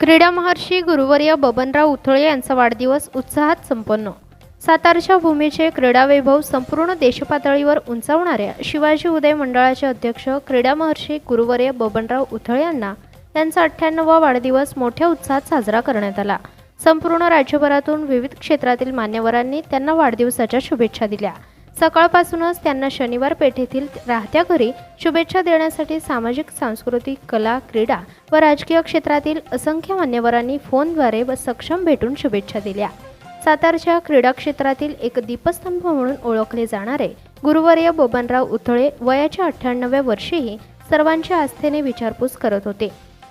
क्रीडा महर्षी गुरुवर्य बबनराव उथळे यांचा वाढदिवस उत्साहात संपन्न. सातारच्या भूमीचे क्रीडा वैभव संपूर्ण देशपातळीवर उंचावणाऱ्या शिवाजी उदय मंडळाचे अध्यक्ष क्रीडा महर्षी गुरुवर्य बबनराव उथळे यांना त्यांचा अठ्ठ्याण्णवा वाढदिवस मोठ्या उत्साहात साजरा करण्यात आला. संपूर्ण राज्यभरातून विविध क्षेत्रातील मान्यवरांनी त्यांना वाढदिवसाच्या शुभेच्छा दिल्या. सकाळपासूनच त्यांना शनिवार पेठेतील राहत्या घरी शुभेच्छा देण्यासाठी सामाजिक सांस्कृतिक कला क्रीडा व राजकीय क्षेत्रातील असंख्य मान्यवरांनी फोनद्वारे व सक्षम भेटून शुभेच्छा दिल्या. सातारच्या क्रीडा क्षेत्रातील एक दीपस्तंभ म्हणून ओळखले जाणारे गुरुवर्य बबनराव उथळे वयाच्या अठ्ठ्याण्णव्या वर्षीही सर्वांच्या आस्थेने विचारपूस करत होते.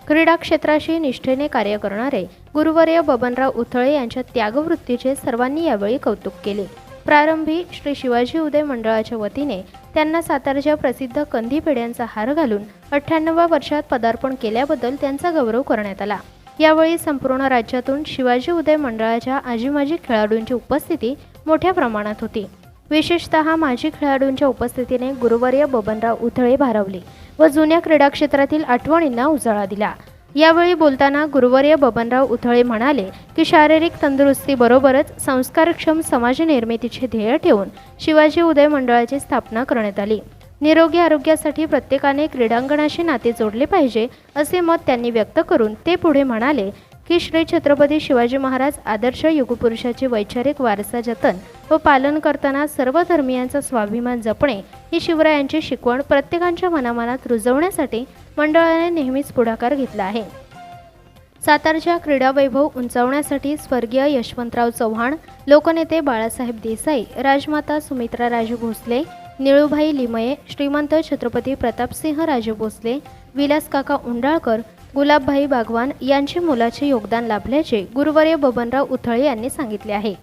क्रीडा क्षेत्राशी निष्ठेने कार्य करणारे गुरुवर्य बबनराव उथळे यांच्या त्यागवृत्तीचे सर्वांनी यावेळी कौतुक केले. प्रारंभी श्री शिवाजी उदय मंडळाच्या वतीने त्यांना सातारच्या प्रसिद्ध कंदी पेढ्यांचा हार घालून अठ्ठ्याण्णवा वर्षात पदार्पण केल्याबद्दल त्यांचा गौरव करण्यात आला. यावेळी संपूर्ण राज्यातून शिवाजी उदय मंडळाच्या आजीमाजी खेळाडूंची उपस्थिती मोठ्या प्रमाणात होती. विशेषतः माजी खेळाडूंच्या उपस्थितीने गुरुवर्य बबनराव उथळे भारावले व जुन्या क्रीडा क्षेत्रातील आठवणींना उजाळा दिला. यावेळी बोलताना गुरुवर्य बबनराव उथळे म्हणाले की शारीरिक तंदुरुस्तीबरोबरच संस्कारक्षम समाज निर्मितीचे ध्येय ठेवून शिवाजी उदय मंडळाची स्थापना करण्यात आली. निरोगी आरोग्यासाठी प्रत्येकाने क्रीडांगणाशी नाते जोडले पाहिजे असे मत त्यांनी व्यक्त करून ते पुढे म्हणाले की श्री छत्रपती शिवाजी महाराज आदर्श युगपुरुषाचे वैचारिक वारसा जतन व पालन करताना सर्व धर्मियांचा स्वाभिमान जपणे ही शिवरायांची शिकवण प्रत्येकांच्या मनामनात रुजवण्यासाठी मंडळाने नेहमीच पुढाकार घेतला आहे. सातारच्या क्रीडा वैभव उंचावण्यासाठी स्वर्गीय यशवंतराव चव्हाण लोकनेते बाळासाहेब देसाई राजमाता सुमित्रा राजू भोसले निळूभाई लिमये श्रीमंत छत्रपती प्रतापसिंह राजू भोसले विलास काका उंडाळकर गुलाबभाई बागवान यांचे मोलाचे योगदान लाभल्याचे गुरुवर्य बबनराव उथळे यांनी सांगितले आहे.